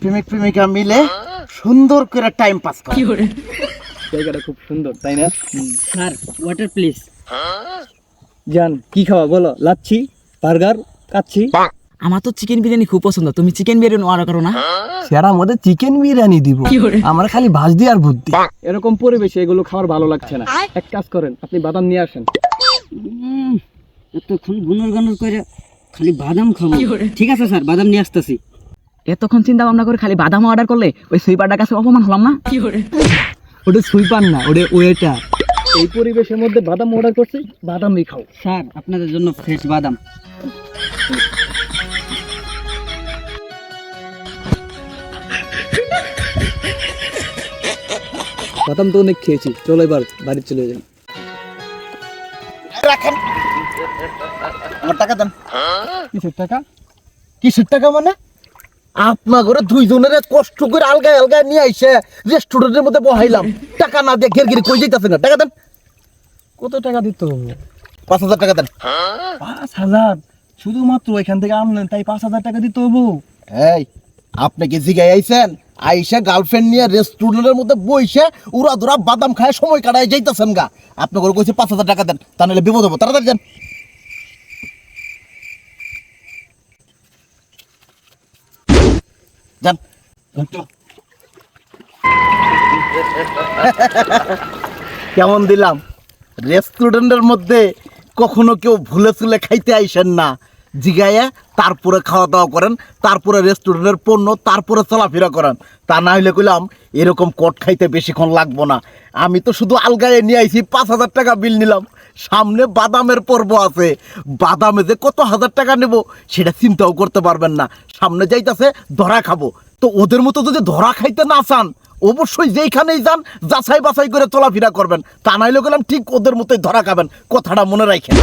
প্রেমিক প্রেমিকা মিলে সুন্দর করে টাইম পাস করে। জায়গাটা খুব সুন্দর তাই না? স্যার ওয়াটার প্লিজ জান কি খাওয়া? বলো লাচ্ছি বার্গার কাচ্ছি। আমার তো চিকেন বিরিয়ানি খুব পছন্দ। তুমি চিকেন বিরিয়ানি অর্ডার করো না। সেরা মধ্যে চিকেন বিরিয়ানি দিব। আমার খালি ভাজ দিয়ে আর ভর্তি এরকম পরিবেশে এগুলো খাওয়ার ভালো লাগছে না। এক কাজ করেন আপনি বাদাম নিয়ে আসেন। এতক্ষণ গুনুর গানুর করে খালি বাদাম খাব। ঠিক আছে স্যার বাদাম নিয়ে আসতেছি। এতক্ষণ চিন্তা ভাবনা করে খালি বাদাম অর্ডার করলে ওই সুইপারটার কাছে অপমান হলাম না? ওটা সুইপার না ওটা ওয়েটার এই পরিবেশের মধ্যে বাদাম অর্ডার করছি বাদামই খাও। স্যার আপনাদের জন্য ফ্রেশ বাদাম। বাদাম তো অনেক খেয়েছি চলো এবার বাড়ি চলে যাই। রাখেন। আমার টাকা দেন। কিসের টাকা? কিসের টাকা মানে? আপনার ঘরে দুইজনের কষ্ট করে আলগায় আলগায় নিয়ে আইসে রেস্টুরেন্টের মধ্যে বহাইলাম। টাকা না দিয়ে ঘের ঘের কই যাইতেছে না? টাকা দেন। কত টাকা দিতে হবে? পাঁচ হাজার টাকা দেন। পাঁচ হাজার? শুধুমাত্র এখান থেকে আনলেন তাই পাঁচ হাজার টাকা দিতে হব। এই আপনি কি জিগাই আইছেন? আইসা গার্লফ্রেন্ড নিয়ে রেস্টুরেন্টের মধ্যে বইসে উড়া দুরা বাদাম খায় সময় কাটায় যাইতেছেন গা। আপনি করে কইছে পাঁচ হাজার টাকা দেন তা নাহলে বিপদ হব। তাড়াতাড়ি দেন। যান। কেমন দিলাম? রেস্টুরেন্টের মধ্যে কখনো কেউ ভুলে চুলে খাইতে আইসেন না। জিগাইয়া তারপরে খাওয়া দাওয়া করেন, তারপরে রেস্টুরেন্টের পণ্য, তারপরে চলাফেরা করেন। তা না হইলে কইলাম, এরকম কট খাইতে বেশিক্ষণ লাগবো না। আমি তো শুধু আলগায়ে নিয়ে আইছি, পাঁচ হাজার টাকা বিল নিলাম। সামনে বাদামের পর্ব আছে। বাদামে যে কত হাজার টাকা নেব, সেটা চিন্তাও করতে পারবেন না। সামনে যাইতাছে, ধরা খাব। তো ওদের মতো যদি ধরা খাইতে না চান, অবশ্যই যেইখানেই যান যাচাই বাছাই করে চলাফেরা করবেন। তা নাইলে গেলাম ঠিক ওদের মতোই ধরা খাবেন। কথাটা মনে রাখেন।